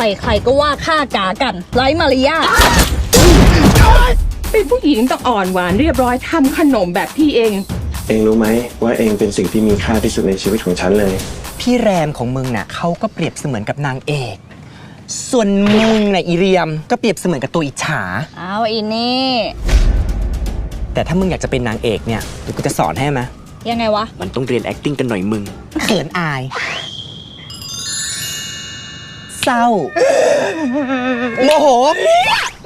ใครๆก็ว่าข้ากากันไร้มารยาทเป็นผู้หญิงต้องอ่อนหวานเรียบร้อยทำขนมแบบพี่เอง เองรู้ไหมว่าเองเป็นสิ่งที่มีค่าที่สุดในชีวิตของฉันเลย พี่แรมของมึงน่ะเขาก็เปรียบเสมือนกับนางเอก ส่วนมึงน่ะอีเรียมก็เปรียบเสมือนกับตัวอิจฉา เอาอีนี่ แต่ถ้ามึงอยากจะเป็นนางเอกเนี่ยเดี๋ยวกูจะสอนให้ไหมยังไงวะ มันต้องเรียน acting กันหน่อยมึงเขินอาย เศร้า โมโห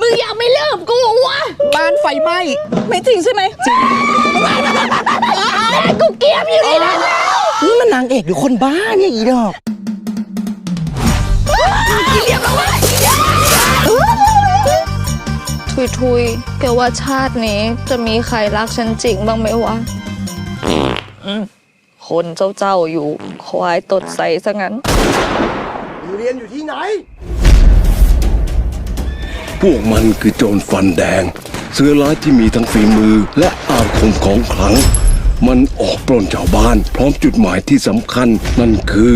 มึงยังไม่เลิกกูวะบ้านไฟไหม้ไม่จริงใช่ไหมจริงกูเกลียดอยู่นี่นะนี่มันนางเอกหรือคนบ้าเนี่ยอีดอกทุยทุยๆแกว่าชาตินี้จะมีใครรักฉันจริงบ้างไหมวะอืมคนเจ้าๆอยู่ควายตดใสซะงั้น พวกมันคือโจรฟันแดง เสือร้ายที่มีทั้งฝีมือและอาคมของขลัง มันออกปล้นชาวบ้าน พร้อมจุดหมายที่สำคัญนั่นคือ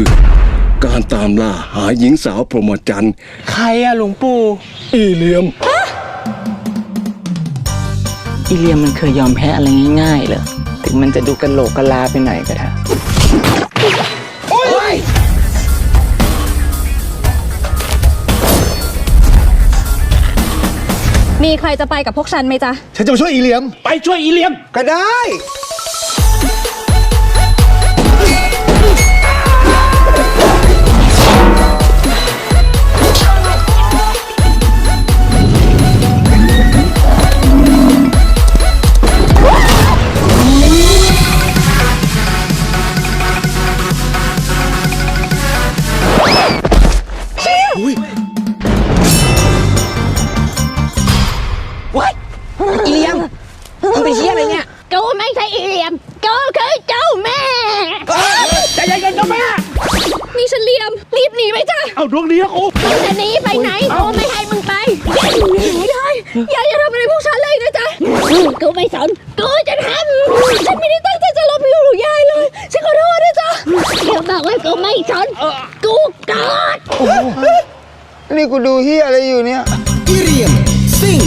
การตามล่าหาหญิงสาวพรหมจรรย์ ใครอะหลวงปู่อีเหลียม อีเลียมมันเคยยอมแพ้อะไรง่ายๆเหรอถึงมันจะดูกันโหลกกะลาไปหน่อยก็เถอะ มีใครจะไปกับพวกฉันไหมจ๊ะ ฉันจะมาช่วยอีเหลียม ไปช่วยอีเลียม ก็ได้ ใช่อีเหลียมกูคือเจ้าแม่ ใจเย็นๆเจ้าแม่ นี่ฉันเหลียม รีบหนีไปจ้ะเอาดวงดีนะกูมึงจะหนีไปไหนกูไม่ให้มึงไปไม่ได้อย่าอย่าทำอะไรพวกฉันเลยนะจ๊ะกูไม่สนกูจะทำฉันไม่ได้ตั้งใจจะลบอยู่หรือยายเลยฉันขอโทษนะจ๊ะเดี๋ยวบอกว่ากูไม่สนกูกอด นี่กูดูเฮียอะไรอยู่เนี่ยอีเรียมซิ่ง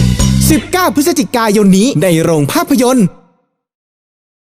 19 พฤศจิกายนนี้ในโรงภาพยนตร์